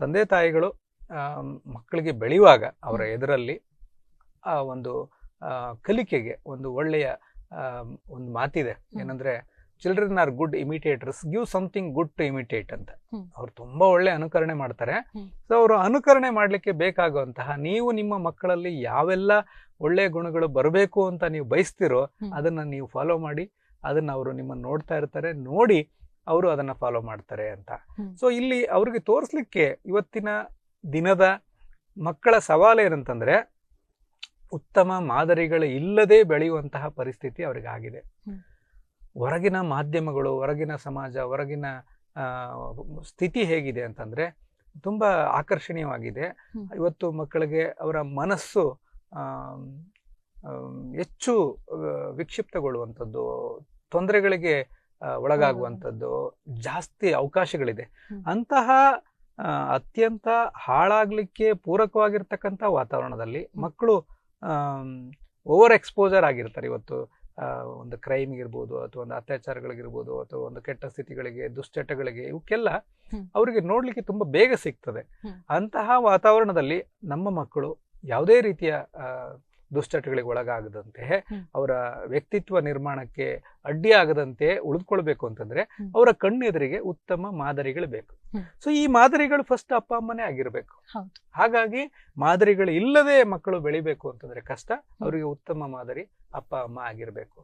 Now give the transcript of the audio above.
ತಂದೆ ತಾಯಿಗಳು ಮಕ್ಕಳಿಗೆ ಬೆಳೆಯುವಾಗ ಅವರ ಎದುರಲ್ಲಿ ಆ ಒಂದು ಕಲಿಕೆಗೆ ಒಂದು ಒಳ್ಳೆಯ ಒಂದು ಮಾತಿದೆ. ಏನಂದ್ರೆ children are good imitators give something good to imitate ಅಂತ. ಅವ್ರು ತುಂಬಾ ಒಳ್ಳೆ ಅನುಕರಣೆ ಮಾಡ್ತಾರೆ. ಸೊ ಅವರು ಅನುಕರಣೆ ಮಾಡ್ಲಿಕ್ಕೆ ಬೇಕಾಗುವಂತಹ ನೀವು ನಿಮ್ಮ ಮಕ್ಕಳಲ್ಲಿ ಯಾವೆಲ್ಲ ಒಳ್ಳೆಯ ಗುಣಗಳು ಬರಬೇಕು ಅಂತ ನೀವು ಬಯಸ್ತಿರೋ. ಅದನ್ನ ನೀವು ಫಾಲೋ ಮಾಡಿ ಅದನ್ನ ಅವರು ನಿಮ್ಮನ್ನು ನೋಡ್ತಾ ಇರ್ತಾರೆ. ನೋಡಿ ಅವರು ಅದನ್ನ ಫಾಲೋ ಮಾಡ್ತಾರೆ ಅಂತ. ಸೊ ಇಲ್ಲಿ ಅವ್ರಿಗೆ ತೋರಿಸ್ಲಿಕ್ಕೆ ಇವತ್ತಿನ ದಿನದ ಮಕ್ಕಳ ಸವಾಲು ಏನಂತಂದ್ರೆ ಉತ್ತಮ ಮಾದರಿಗಳು ಇಲ್ಲದೆ ಬೆಳೆಯುವಂತಹ ಪರಿಸ್ಥಿತಿ ಅವರಿಗಾಗಿದೆ. ಹೊರಗಿನ ಮಾಧ್ಯಮಗಳು ಹೊರಗಿನ ಸಮಾಜ ಹೊರಗಿನ ಸ್ಥಿತಿ ಹೇಗಿದೆ ಅಂತಂದ್ರೆ ತುಂಬಾ ಆಕರ್ಷಣೀಯವಾಗಿದೆ ಇವತ್ತು ಮಕ್ಕಳಿಗೆ ಅವರ ಮನಸ್ಸು ಹೆಚ್ಚು ವಿಕ್ಷಿಪ್ತಗೊಳ್ಳುವಂಥದ್ದು ತೊಂದರೆಗಳಿಗೆ ಒಳಗಾಗುವಂಥದ್ದು ಜಾಸ್ತಿ ಅವಕಾಶಗಳಿದೆ. ಅಂತಹ ಅತ್ಯಂತ ಹಾಳಾಗ್ಲಿಕ್ಕೆ ಪೂರಕವಾಗಿರ್ತಕ್ಕಂಥ ವಾತಾವರಣದಲ್ಲಿ ಮಕ್ಕಳು ಓವರ್ ಎಕ್ಸ್ಪೋಜರ್ ಆಗಿರ್ತಾರೆ. ಇವತ್ತು ಒಂದು ಕ್ರೈಮ್ ಇರ್ಬೋದು ಅಥವಾ ಒಂದು ಅತ್ಯಾಚಾರಗಳಿಗಿರ್ಬೋದು ಅಥವಾ ಒಂದು ಕೆಟ್ಟ ಸ್ಥಿತಿಗಳಿಗೆ ದುಶ್ಚಟಗಳಿಗೆ ಇವಕ್ಕೆಲ್ಲ. ಅವರಿಗೆ ನೋಡ್ಲಿಕ್ಕೆ ತುಂಬಾ ಬೇಗ ಸಿಗ್ತದೆ. ಅಂತಹ ವಾತಾವರಣದಲ್ಲಿ ನಮ್ಮ ಮಕ್ಕಳು ಯಾವುದೇ ರೀತಿಯ ದುಶ್ಚಟಗಳಿಗೆ ಒಳಗಾಗದಂತೆ ಅವರ ವ್ಯಕ್ತಿತ್ವ ನಿರ್ಮಾಣಕ್ಕೆ ಅಡ್ಡಿಯಾಗದಂತೆ ಉಳಿದುಕೊಳ್ಬೇಕು ಅಂತಂದ್ರೆ ಅವರ ಕಣ್ಣೆದುರಿಗೆ ಉತ್ತಮ ಮಾದರಿಗಳು ಬೇಕು. ಸೊ ಈ ಮಾದರಿಗಳು ಫಸ್ಟ್ ಅಪ್ಪ ಅಮ್ಮನೇ ಆಗಿರ್ಬೇಕು. ಹಾಗಾಗಿ ಮಾದರಿಗಳು ಇಲ್ಲದೆ ಮಕ್ಕಳು ಬೆಳಿಬೇಕು ಅಂತಂದ್ರೆ ಕಷ್ಟ ಅವರಿಗೆ ಉತ್ತಮ ಮಾದರಿ ಅಪ್ಪ ಅಮ್ಮ ಆಗಿರ್ಬೇಕು.